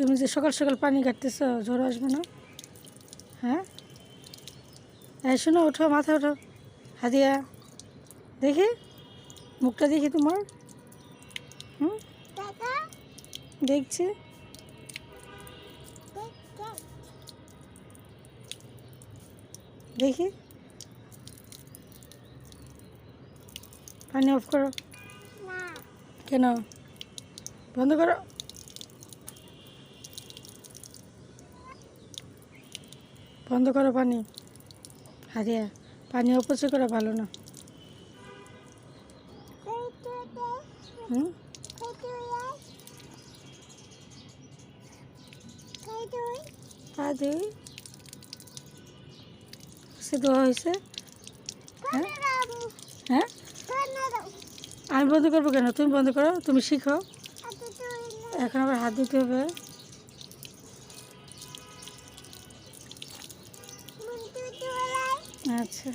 তুমি যে সকাল সকাল পানি কাটতেছ জ্বর আসবে না? হ্যাঁ? এই শোনো ওঠো মাথা ওঠো। হাদিয়া দেখি? মুখটা দেখি তোমার? হুম? দেখছি। দেখি। পানি অফ করো। কেন? বন্ধ করো। বন্ধ করো পানি। হারিয়া পানি অপচয় করা ভালো না। হুম? সে দেওয়া হয়েছে? হ্যাঁ? হ্যাঁ? আমি বন্ধ করব কেন? তুমি বন্ধ করো, তুমি শিখো এখন আবার হাত দিতে হবে। আচ্ছা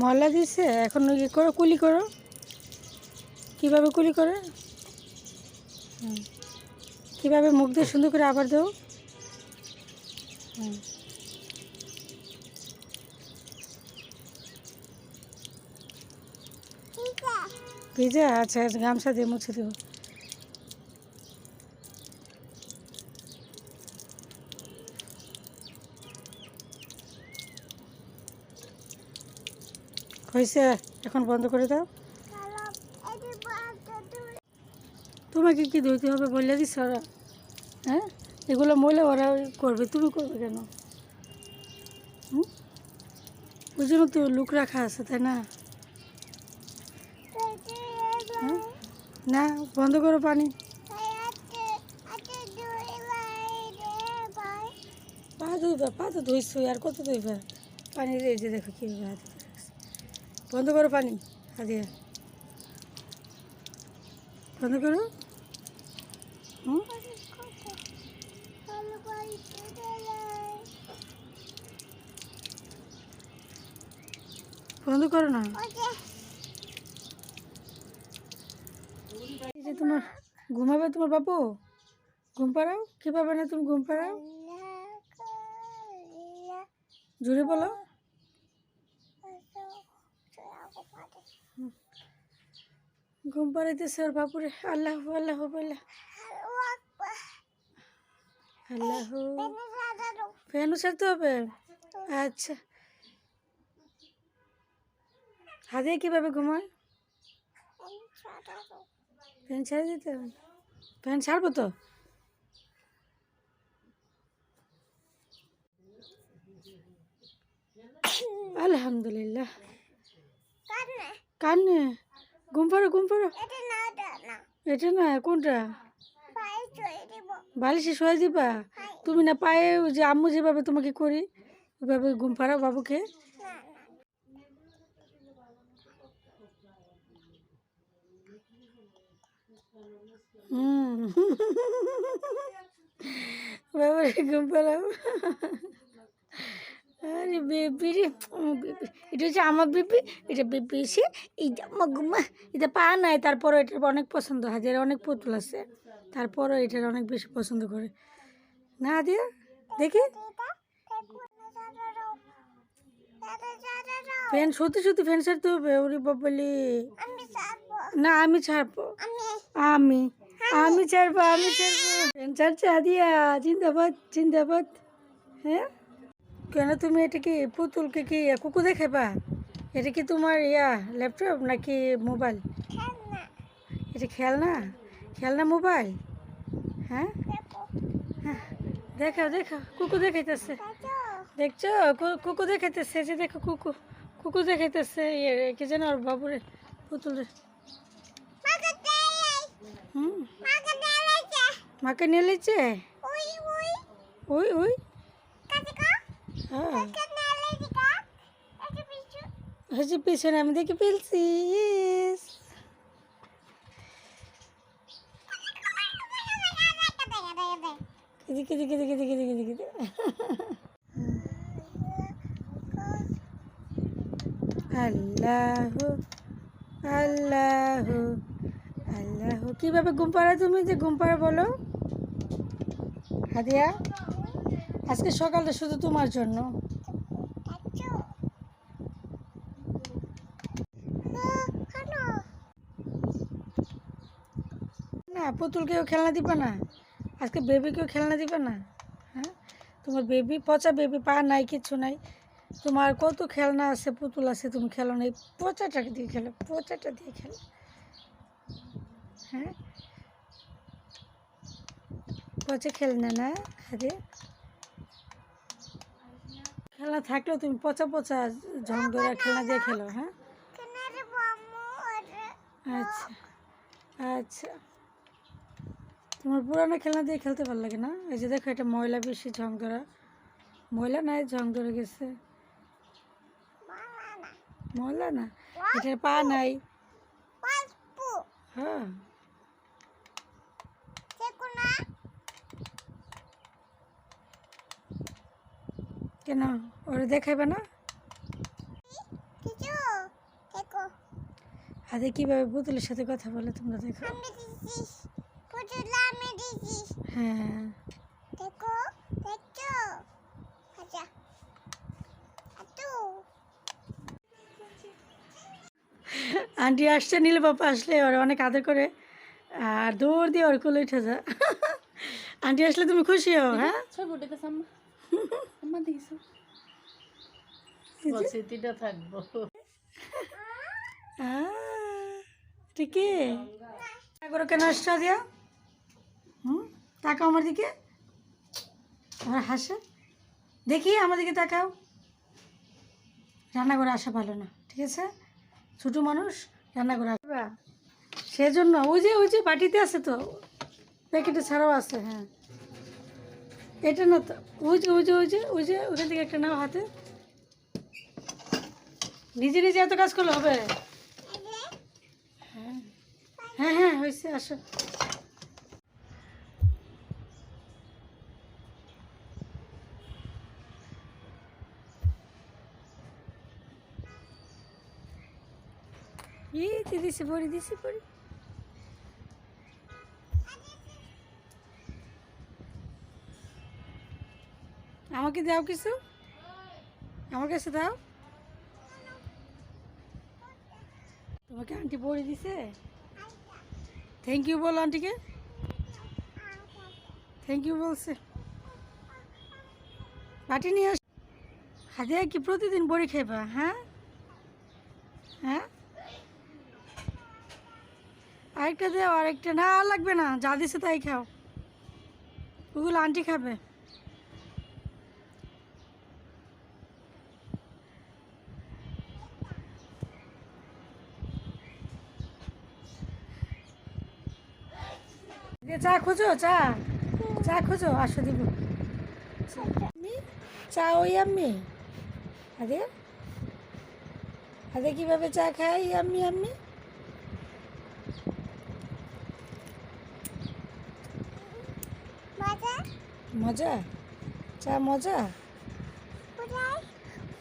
মলা দিছে? এখন ইয়ে করো কুলি করো। কীভাবে কুলি করে। কীভাবে মুখ দিয়ে সুন্দর করে আবার দাও। ভিজা? আচ্ছা আচ্ছা, গামছা দিয়ে মুছে দেবো। হয়েছে? এখন বন্ধ করে দাও। তোমাকে কি ধুইতে হবে বললে দিস ওরা? হ্যাঁ? এগুলো মহিলা ওরা করবে। তুমি করবে কেন? ওই জন্য তো লুক রাখা আছে, তাই না? হ্যাঁ? না, বন্ধ করো পানি। পা ধুইবা পা তো ধুইছো আর কত ধুইবা? পানি যে দেখো কীভাবে। বন্ধ করো পানি হাদিয়া বন্ধ করো। বন্ধ করো না। যে তোমার ঘুমাবে তোমার বাবু? ঘুম পাড়াও? কী পাবে না তুমি ঘুম পাড়াও? জুড়ে বলো। ঘুম পাড়াইতেছে ওর বাপুরে। আল্লাহ আল্লাহ বলে। আল্লাহ। ফ্যানও ছাড়তে হবে? আচ্ছা। হাতে কীভাবে ঘুমায়? ফ্যান ছেড়ে দিতে হবে। ফ্যান ছাড়বো তো? আলহামদুলিল্লাহ। কান্নে? ঘুম পাড়ো ঘুম পাড়ো। এটা না। কোনটা? বালিশে শোয়া দিবা? তুমি না পায়ে যে আম্মু যেভাবে তোমাকে করি ওইভাবে ঘুম পাড়াও বাবুকে। হুম। বাবারে ঘুম পাড়াও। আরে বেবি রে এটা হচ্ছে আমার বেবি, এটা বেবি এসে আমার ঘুমা এটা পা নাই, তারপরও এটার অনেক পছন্দ, হাজার অনেক পুতুল আছে, তারপরও এটার অনেক বেশি পছন্দ করে। না দিয়া, দেখি। ফ্যান, সত্যি সত্যি ফ্যান ছাড়তে হবে, ওরে বাবলি না, আমি ছাড়বো। আমি আমি ছাড়বো আমি ছাড়বো। ফ্যান ছাড়ছে, আদিয়া, জিন্দাবাদ জিন্দাবাদ। হ্যাঁ? কেন তুমি এটা কি পুতুলকে কি কুকু দেখাবা? এটা কি তোমার ইয়া ল্যাপটপ নাকি মোবাইল এটা খেলনা? খেলনা মোবাইল হ্যাঁ? হ্যাঁ দেখাও দেখাও কুকু দেখাইতেছে। দেখছ? কুকু দেখাইতেছে যে দেখো কুকু। কুকু দেখাইতেছে ইয়ে কি যেন ওর বাবুরে পুতুলের। হুম। মাকে নিয়ে লিছে ওই ওই? হচ্ছে পিছনে আমি দেখে এদিকে আল্লাহ আল্লাহ আল্লাহ। কীভাবে ঘুম পাড়া তুমি যে ঘুম পাড়া বলো? হাদিয়া? আজকে সকালটা শুধু তোমার জন্য। না পুতুলকেও খেলনা দিবে না। আজকে বেবিকেও খেলনা দিবে না। হ্যাঁ? তোমার বেবি পচা বেবি পা নাই, কিছু নাই। তোমার কত খেলনা আছে, পুতুল আছে, তুমি খেলো না। এই পচাটাকে দিয়ে খেলো, পচাটা দিয়ে খেলো। হ্যাঁ? পচা খেলনা না, আরে। খেলনা থাকলেও তুমি পচা পচা ঝং ধরা খেলনা দিয়ে খেলো হ্যাঁ? আচ্ছা আচ্ছা। তোমার পুরানো খেলনা দিয়ে খেলতে ভালো লাগে না? এই যে দেখো এটা ময়লা বেশি ঝং ধরা। ময়লা নাই ঝং ধরে গেছে। ময়লা না? এটার পা নাই। হ্যাঁ। কেন? ওরা দেখাইবে না? আরে কীভাবে পুতুলের সাথে কথা বলে তোমরা দেখো। হ্যাঁ। আন্টি আসছে নীল বাবা আসলে ওরা অনেক আদর করে। আর দৌড় দিয়ে ওর কোলে উঠে যা। আন্টি আসলে তুমি খুশি হও হ্যাঁ? আম্মা আম্মা স্মৃতিটা থাকব। করে কেন আসছো দিয়া হুম? তাকাও আমার দিকে। আমার হাসে। দেখি আমার দিকে তাকাও। রান্না করে আসা ভালো না ঠিক আছে? ছোটো মানুষ রান্না করে আসবে সেজন্য ওই যে ওই যে বাটিতে আছে তো প্যাকেটে ছাড়াও আছে হ্যাঁ। এটা না তো, ওই যে ওই যে ওই যে ওই যে, ওখান থেকে একটা নাও হাতে। নিজে নিজে এত কাজ করলে হবে? হ্যাঁ হ্যাঁ হ্যাঁ হয়েছে, আসো। ই দিছি, পড়ি দিছি, পড়ি। আমাকে দাও কিছু? আমার কাছে দাও। তোমাকে আন্টি পড়ে দিছে? থ্যাংক ইউ বল আন্টিকে। থ্যাংক ইউ বলছে। পাটি নিয়ে আস। হাতে কি প্রতিদিন বড়ি খেবা হ্যাঁ? হ্যাঁ? আরেকটা দেও, আরেকটা না, আর লাগবে না। যা দিছে তাই খাও। ওগুলো আন্টি খাবে। চা খোঁজো চা। চা খোঁজো আসো দিব। চা ওই আমি আরে? আরে কীভাবে চা খাই আমি আমি মজা? চা মজা?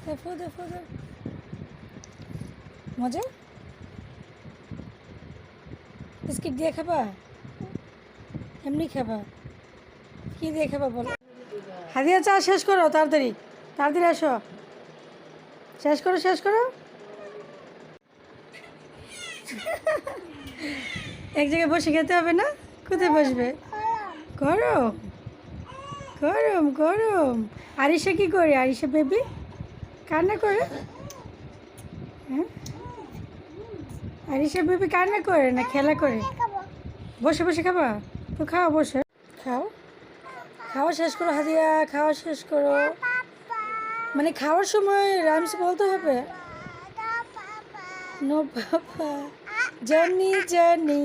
দেখো দেখো মজা? বিস্কিট দিয়ে খাবা? এমনি খাবা। কি দিয়ে খাবা বলো? হাদিয়া চা শেষ করো তাড়াতাড়ি। তাড়াতাড়ি আসো। শেষ করো শেষ করো। এক জায়গায় বসে খেতে হবে না? কোথায় বসবে? গরম। গরম গরম। আরিসা কি করে? আরিসা বেবি কান্না করে? হ্যাঁ? আরিসা বেবি কান্না করে না খেলা করে? বসে বসে খাবা? তো খাও বসে। খাও। খাওয়া শেষ করো হাদিয়া খাওয়া শেষ করো। মানে খাওয়ার সময় রাইমস বলতে হবে। নো বাবা journey journey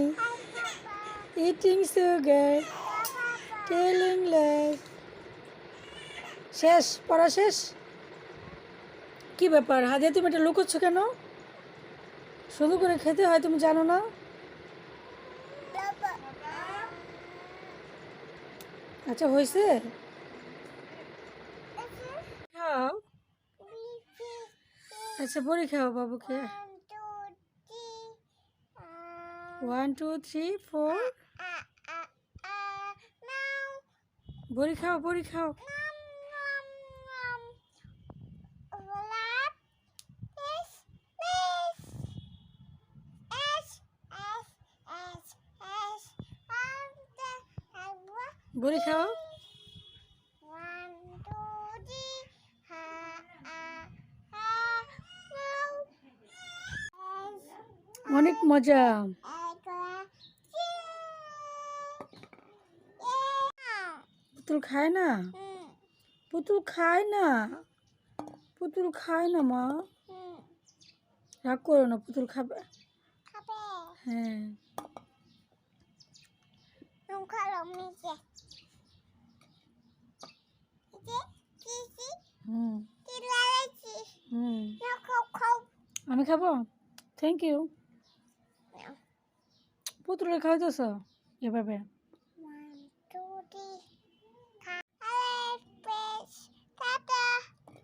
eating sugar telling life শেষ, পড়া শেষ? কি ব্যাপার? হাদিয়া তুমি এটা লুকোচ্ছ কেন? সুন্দর করে খেতে হয়, তুমি জানো না? আচ্ছা হয়েছে? খাও। আচ্ছা বড়ি খাও বাবুকে। ওয়ান টু থ্রি ফোর বড়ি খাও বড়ি খাও। বড়ি খাও। অনেক মজা। পুতুল খায় না? পুতুল খায় না? পুতুল খায় না মা? রাগ করো না পুতুল খাবে। হ্যাঁ হুম হুম আমি খাব? থ্যাংক ইউ পুতুলে খাওয়াইতেছ এভাবে?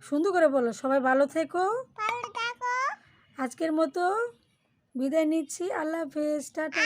সুন্দর করে বলো সবাই ভালো থেকো। আজকের মতো বিদায় নিচ্ছি। আল্লাহ হাফেজ টাটা।